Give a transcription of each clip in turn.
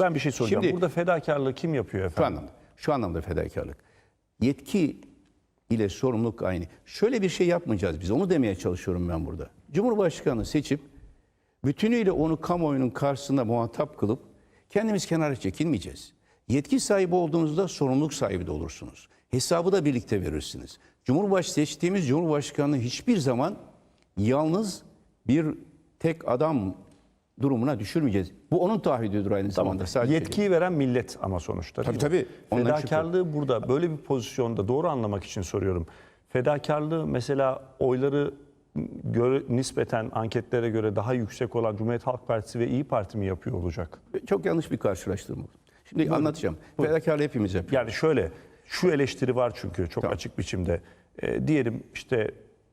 Ben bir şey soracağım. Şimdi- Burada fedakarlığı kim yapıyor Şu efendim? anlamda, şu anlamda fedakarlık. Yetki ile sorumluluk aynı. Şöyle bir şey yapmayacağız biz. Onu demeye çalışıyorum ben burada. Cumhurbaşkanı seçip bütünüyle onu kamuoyunun karşısında muhatap kılıp kendimiz kenara çekilmeyeceğiz. Yetki sahibi olduğunuzda sorumluluk sahibi de olursunuz. Hesabı da birlikte verirsiniz. Cumhurbaş seçtiğimiz Cumhurbaşkanı hiçbir zaman yalnız bir tek adam durumuna düşürmeyeceğiz. Bu onun taahhüdüdür aynı zamanda. Sadece Yetkiyi veren millet ama sonuçta. değil Tabii, tabii. Fedakarlığı burada böyle bir pozisyonda doğru anlamak için soruyorum. Fedakarlığı mesela oyları göre, nispeten anketlere göre daha yüksek olan Cumhuriyet Halk Partisi ve İyi Parti mi yapıyor olacak? Çok yanlış bir karşılaştırma. Şimdi anlatacağım. Fedakarlığı hepimiz yapıyoruz. Yani şöyle şu eleştiri var çünkü çok açık biçimde. Ee, diyelim işte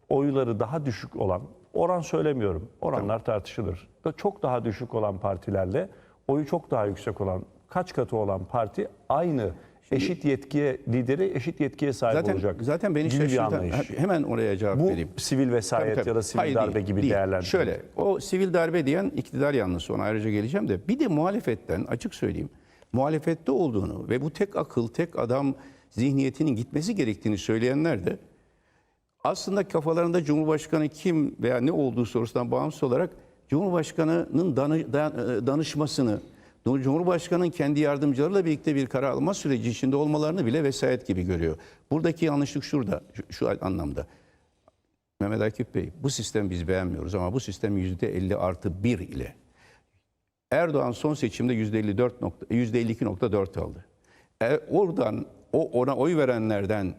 oyları daha düşük olan oran söylemiyorum. Oranlar tartışılır. Çok daha düşük olan partilerle oyu çok daha yüksek olan kaç katı olan parti aynı eşit yetkiye lideri eşit yetkiye sahip Zaten olacak. zaten beni gibi bir şaşırtan anlayış. hemen oraya cevap Bu vereyim. sivil vesayet Tabii, tabii. ya da sivil Hayır, darbe değil, gibi değil. Şöyle o sivil darbe diyen iktidar yanlısı ona ayrıca geleceğim de bir de muhalefetten açık söyleyeyim. Muhalefette olduğunu ve bu tek akıl tek adam zihniyetinin gitmesi gerektiğini söyleyenler de aslında kafalarında Cumhurbaşkanı kim veya ne olduğu sorusundan bağımsız olarak Cumhurbaşkanı'nın dan- danışmasını, Cumhurbaşkanı'nın kendi yardımcılarıyla birlikte bir karar alma süreci içinde olmalarını bile vesayet gibi görüyor. Buradaki yanlışlık şurada, şu, anlamda. Mehmet Akif Bey, bu sistemi biz beğenmiyoruz ama bu sistem %50 artı 1 ile. Erdoğan son seçimde %54 nokta, %52.4 aldı. E, oradan o ona oy verenlerden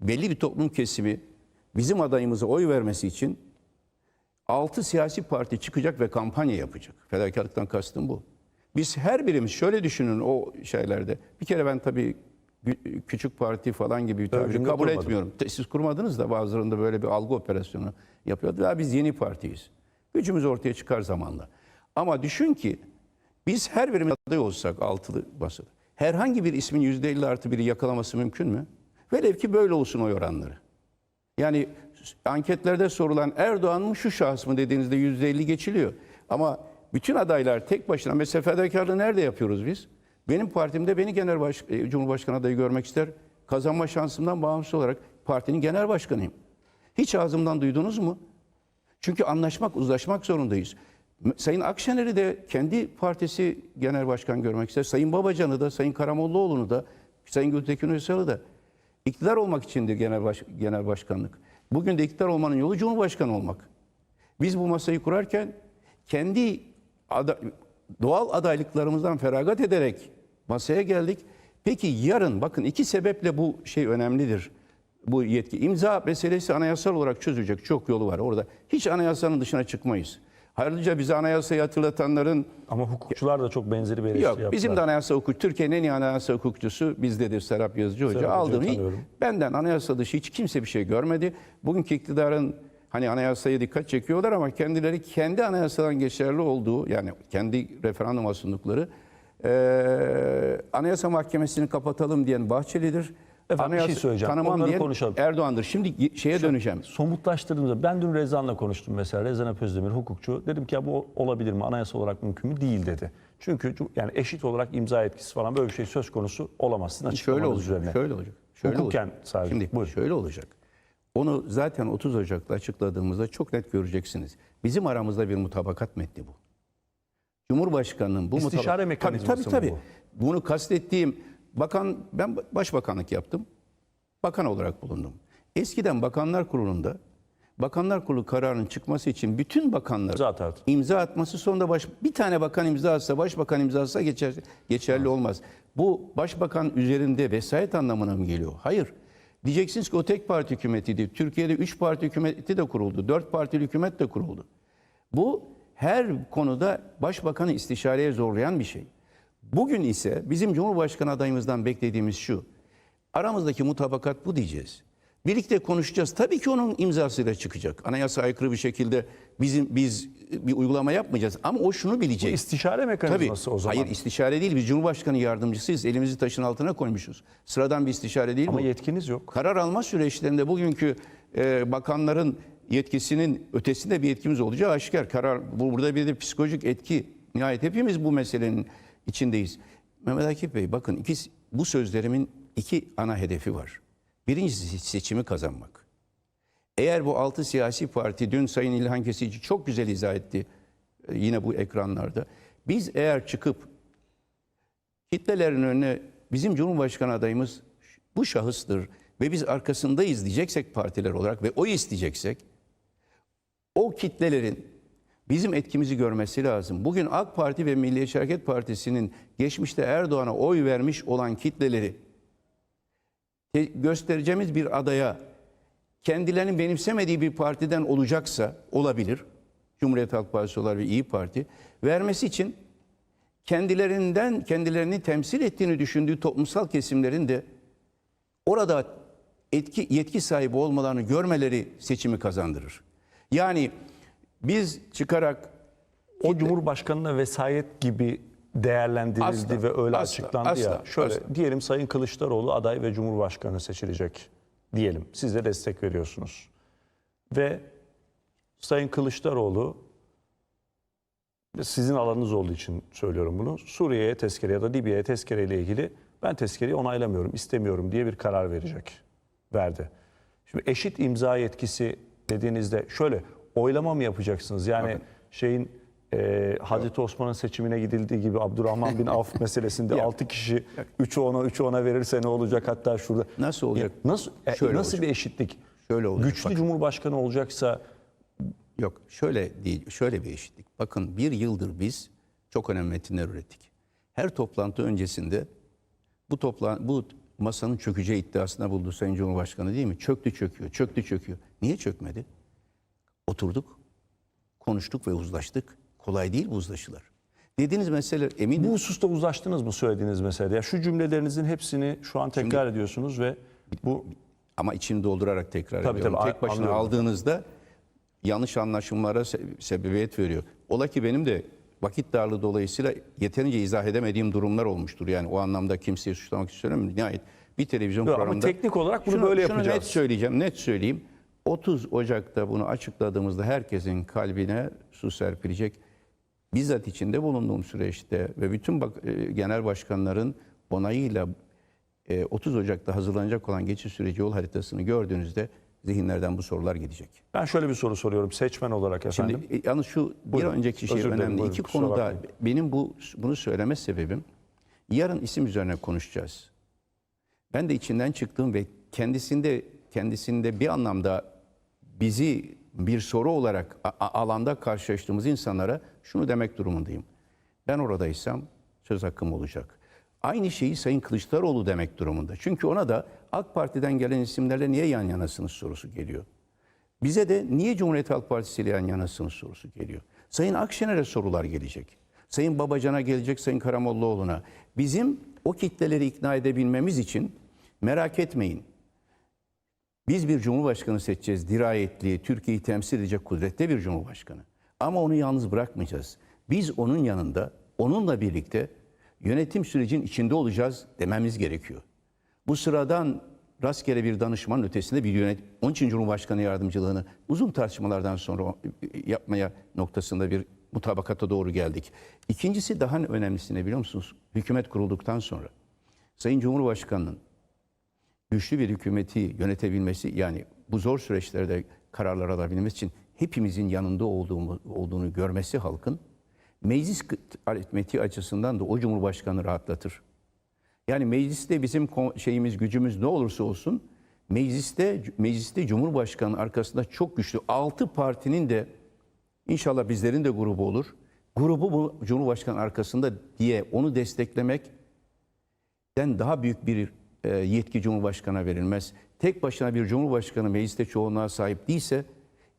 belli bir toplum kesimi bizim adayımıza oy vermesi için 6 siyasi parti çıkacak ve kampanya yapacak. Fedakarlıktan kastım bu. Biz her birimiz şöyle düşünün o şeylerde. Bir kere ben tabii küçük parti falan gibi bir tabiri kabul kurmadım. etmiyorum. Siz kurmadınız da bazılarında böyle bir algı operasyonu yapıyordu. Ya biz yeni partiyiz. Gücümüz ortaya çıkar zamanla. Ama düşün ki biz her birimiz aday olsak altılı basılı. Herhangi bir ismin %50 artı biri yakalaması mümkün mü? Velev ki böyle olsun oy oranları. Yani anketlerde sorulan Erdoğan mı şu şahıs mı dediğinizde %50 geçiliyor. Ama bütün adaylar tek başına mesela fedakarlığı nerede yapıyoruz biz? Benim partimde beni genel baş, e, cumhurbaşkanı adayı görmek ister. Kazanma şansımdan bağımsız olarak partinin genel başkanıyım. Hiç ağzımdan duydunuz mu? Çünkü anlaşmak, uzlaşmak zorundayız. Sayın Akşener'i de kendi partisi genel başkan görmek ister. Sayın Babacan'ı da, Sayın Karamollaoğlu'nu da, Sayın Gültekin Uysal'ı da. İktidar olmak içindir genel, baş, genel başkanlık. Bugün de iktidar olmanın yolu Cumhurbaşkanı olmak. Biz bu masayı kurarken kendi ada- doğal adaylıklarımızdan feragat ederek masaya geldik. Peki yarın bakın iki sebeple bu şey önemlidir. Bu yetki imza meselesi anayasal olarak çözülecek çok yolu var orada. Hiç anayasanın dışına çıkmayız. Ayrıca bize anayasayı hatırlatanların Ama hukukçular da çok benzeri bir eleştiri Yok yaptılar. bizim de anayasa hukuk, Türkiye'nin en iyi anayasa hukukçusu bizdedir Serap Yazıcı Hoca. Serap tanıyorum. benden anayasa dışı hiç kimse bir şey görmedi. Bugünkü iktidarın hani anayasaya dikkat çekiyorlar ama kendileri kendi anayasadan geçerli olduğu yani kendi referandum sundukları eee anayasa mahkemesini kapatalım diyen Bahçeli'dir. Efendim, bir şey söyleyeceğim. Tanımam Onları diyen konuşalım. Erdoğan'dır. Şimdi şeye döneceğim. somutlaştırdığımızda ben dün Rezan'la konuştum mesela. Rezan Özdemir hukukçu. Dedim ki ya bu olabilir mi? Anayasa olarak mümkün mü? Değil dedi. Çünkü yani eşit olarak imza etkisi falan böyle bir şey söz konusu olamaz. Sizin Şöyle olacak. üzerine. Şöyle olacak. Şöyle Hukuken olacak. sadece. Şimdi Buyurun. şöyle olacak. Onu zaten 30 Ocak'ta açıkladığımızda çok net göreceksiniz. Bizim aramızda bir mutabakat metni bu. Cumhurbaşkanının bu İstişare mutabak- mekanizması tabii, tabii, tabii. Bunu kastettiğim bakan ben başbakanlık yaptım. Bakan olarak bulundum. Eskiden Bakanlar Kurulu'nda Bakanlar Kurulu kararının çıkması için bütün bakanlar İmza atardı. imza atması sonunda baş, bir tane bakan imza atsa, başbakan imza atsa geçer, geçerli olmaz. Bu başbakan üzerinde vesayet anlamına mı geliyor? Hayır. Diyeceksiniz ki o tek parti hükümetiydi. Türkiye'de üç parti hükümeti de kuruldu. Dört partili hükümet de kuruldu. Bu her konuda başbakanı istişareye zorlayan bir şey. Bugün ise bizim Cumhurbaşkanı adayımızdan beklediğimiz şu. Aramızdaki mutabakat bu diyeceğiz. Birlikte konuşacağız. Tabii ki onun imzasıyla çıkacak. Anayasa aykırı bir şekilde bizim biz bir uygulama yapmayacağız. Ama o şunu bilecek. İstişare Tabii. mekanizması o zaman. Hayır istişare değil. Biz Cumhurbaşkanı yardımcısıyız. Elimizi taşın altına koymuşuz. Sıradan bir istişare değil Ama bu. yetkiniz yok. Karar alma süreçlerinde bugünkü e, bakanların yetkisinin ötesinde bir yetkimiz olacağı aşikar. Karar bu burada bir de psikolojik etki. Nihayet hepimiz bu meselenin içindeyiz. Mehmet Akif Bey bakın iki, bu sözlerimin iki ana hedefi var. Birincisi seçimi kazanmak. Eğer bu altı siyasi parti dün Sayın İlhan Kesici çok güzel izah etti e, yine bu ekranlarda. Biz eğer çıkıp kitlelerin önüne bizim Cumhurbaşkanı adayımız bu şahıstır ve biz arkasındayız diyeceksek partiler olarak ve oy isteyeceksek o kitlelerin bizim etkimizi görmesi lazım. Bugün AK Parti ve Milliyetçi Hareket Partisi'nin geçmişte Erdoğan'a oy vermiş olan kitleleri te- göstereceğimiz bir adaya kendilerinin benimsemediği bir partiden olacaksa olabilir. Cumhuriyet Halk Partisi olabilir ve İyi Parti vermesi için kendilerinden kendilerini temsil ettiğini düşündüğü toplumsal kesimlerin de orada etki yetki sahibi olmalarını görmeleri seçimi kazandırır. Yani biz çıkarak O Cumhurbaşkanı'na vesayet gibi değerlendirildi Asla, ve öyle asla, açıklandı ya. asla, Şöyle asla. diyelim Sayın Kılıçdaroğlu aday ve Cumhurbaşkanı seçilecek diyelim. Siz de destek veriyorsunuz. Ve Sayın Kılıçdaroğlu sizin alanınız olduğu için söylüyorum bunu. Suriye'ye tezkere ya da Libya'ya tezkere ile ilgili ben tezkereyi onaylamıyorum, istemiyorum diye bir karar verecek. Verdi. Şimdi eşit imza yetkisi dediğinizde şöyle oylama mı yapacaksınız? Yani şeyin e, Hazreti Osman'ın seçimine gidildiği gibi Abdurrahman bin Avf meselesinde 6 kişi 3'ü ona 3'ü ona verirse ne olacak hatta şurada. Nasıl olacak? Ya nasıl e, Şöyle nasıl olacak. bir eşitlik? Şöyle olacak, Güçlü bakın. Cumhurbaşkanı olacaksa Yok şöyle değil, şöyle bir eşitlik. Bakın bir yıldır biz çok önemli metinler ürettik. Her toplantı öncesinde bu toplan bu masanın çökeceği iddiasında buldu Sayın Cumhurbaşkanı değil mi? Çöktü çöküyor, çöktü çöküyor. Niye çökmedi? Oturduk, konuştuk ve uzlaştık. Kolay değil bu uzlaşılar. Dediğiniz mesele eminim. bu hususta uzlaştınız mı söylediğiniz meselede? Ya şu cümlelerinizin hepsini şu an tekrar ediyorsunuz ve bu Ama içini doldurarak tekrar Tabii, ediyorum. tabii, Tek başına anlıyorum. aldığınızda yanlış anlaşılmalara se- sebebiyet veriyor. Ola ki benim de vakit darlığı dolayısıyla yeterince izah edemediğim durumlar olmuştur. Yani o anlamda kimseyi suçlamak istiyorum. Nihayet bir televizyon Yok, ama programında... teknik olarak bunu Şunu- böyle şunu yapacağız. net söyleyeceğim, net söyleyeyim. 30 Ocak'ta bunu açıkladığımızda herkesin kalbine su serpilecek. Bizzat içinde bulunduğum süreçte ve bütün bak, e, genel başkanların onayıyla e, 30 Ocak'ta hazırlanacak olan geçiş süreci yol haritasını gördüğünüzde zihinlerden bu sorular gidecek. ben şöyle bir soru soruyorum seçmen olarak efendim. Şimdi e, yalnız şu Buyurun. bir önceki şey Özür dilerim, önemli. buyurun, İki konuda bakmayın. benim bu bunu söyleme sebebim yarın isim üzerine konuşacağız. Ben de içinden çıktığım ve kendisinde kendisinde bir anlamda bizi bir soru olarak alanda karşılaştığımız insanlara şunu demek durumundayım. Ben oradaysam söz hakkım olacak. Aynı şeyi Sayın Kılıçdaroğlu demek durumunda. Çünkü ona da AK Parti'den gelen isimlerle niye yan yanasınız sorusu geliyor. Bize de niye Cumhuriyet Halk Partisi ile yan yanasınız sorusu geliyor. Sayın Akşener'e sorular gelecek. Sayın Babacan'a gelecek, Sayın Karamollaoğlu'na. Bizim o kitleleri ikna edebilmemiz için merak etmeyin. Biz bir cumhurbaşkanı seçeceğiz. Dirayetli, Türkiye'yi temsil edecek kudrette bir cumhurbaşkanı. Ama onu yalnız bırakmayacağız. Biz onun yanında, onunla birlikte yönetim sürecinin içinde olacağız dememiz gerekiyor. Bu sıradan rastgele bir danışmanın ötesinde bir yönet, onun için Cumhurbaşkanı yardımcılığını uzun tartışmalardan sonra yapmaya noktasında bir mutabakata doğru geldik. İkincisi daha önemlisine biliyor musunuz? Hükümet kurulduktan sonra Sayın Cumhurbaşkanı'nın güçlü bir hükümeti yönetebilmesi yani bu zor süreçlerde kararlar alabilmesi için hepimizin yanında olduğumu, olduğunu görmesi halkın meclis aritmetiği açısından da o cumhurbaşkanı rahatlatır. Yani mecliste bizim şeyimiz gücümüz ne olursa olsun mecliste mecliste cumhurbaşkanı arkasında çok güçlü altı partinin de inşallah bizlerin de grubu olur. Grubu bu cumhurbaşkanı arkasında diye onu desteklemek den daha büyük bir yetki Cumhurbaşkanı'na verilmez. Tek başına bir Cumhurbaşkanı mecliste çoğunluğa sahip değilse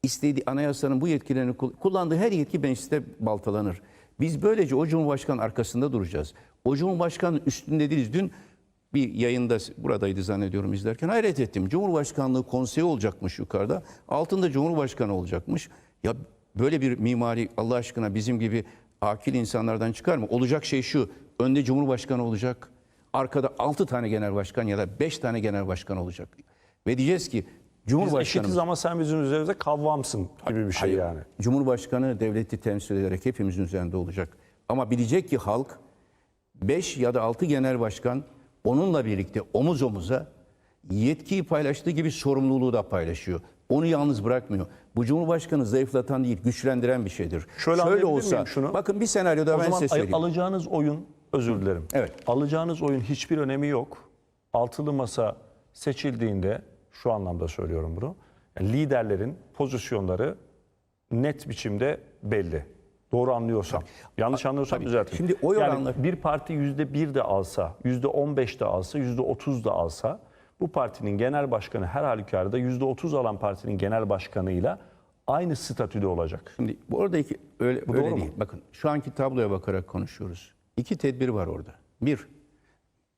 istediği anayasanın bu yetkilerini kul- kullandığı her yetki mecliste baltalanır. Biz böylece o Cumhurbaşkanı arkasında duracağız. O Cumhurbaşkanı üstünde değiliz. Dün bir yayında buradaydı zannediyorum izlerken hayret ettim. Cumhurbaşkanlığı konseyi olacakmış yukarıda. Altında Cumhurbaşkanı olacakmış. Ya böyle bir mimari Allah aşkına bizim gibi akil insanlardan çıkar mı? Olacak şey şu. Önde Cumhurbaşkanı olacak. Arkada 6 tane genel başkan ya da 5 tane genel başkan olacak. Ve diyeceğiz ki Cumhurbaşkanı eşitiz ama sen bizim üzerimizde kavvamsın gibi bir şey Hayır. yani. Cumhurbaşkanı devleti temsil ederek hepimizin üzerinde olacak. Ama bilecek ki halk 5 ya da 6 genel başkan onunla birlikte omuz omuza yetkiyi paylaştığı gibi sorumluluğu da paylaşıyor. Onu yalnız bırakmıyor. Bu Cumhurbaşkanı zayıflatan değil, güçlendiren bir şeydir. Şöyle anlayabilir miyim şunu? bakın bir senaryoda O ben size söyleyeyim. alacağınız oyun, özür dilerim. Evet. Alacağınız oyun hiçbir önemi yok. Altılı masa seçildiğinde, şu anlamda söylüyorum bunu, yani liderlerin pozisyonları net biçimde belli. Doğru anlıyorsam. Yanlış anlıyorsam düzeltin. Şimdi oy yani oranları- bir parti yüzde bir de alsa, yüzde on beş de alsa, yüzde otuz da alsa, bu partinin genel başkanı her halükarda yüzde otuz alan partinin genel başkanıyla aynı statüde olacak. Şimdi bu arada iki, öyle, Bu öyle doğru mu? değil. Bakın şu anki tabloya bakarak konuşuyoruz. İki tedbir var orada. Bir,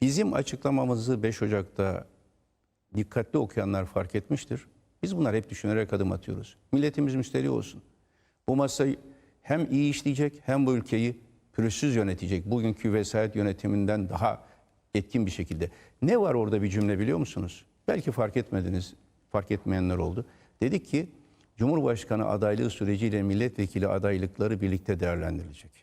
bizim açıklamamızı 5 Ocak'ta dikkatli okuyanlar fark etmiştir. Biz bunlar hep düşünerek adım atıyoruz. Milletimiz müsterih olsun. Bu masayı hem iyi işleyecek hem bu ülkeyi pürüzsüz yönetecek. Bugünkü vesayet yönetiminden daha etkin bir şekilde. Ne var orada bir cümle biliyor musunuz? Belki fark etmediniz, fark etmeyenler oldu. Dedik ki Cumhurbaşkanı adaylığı süreciyle milletvekili adaylıkları birlikte değerlendirilecek.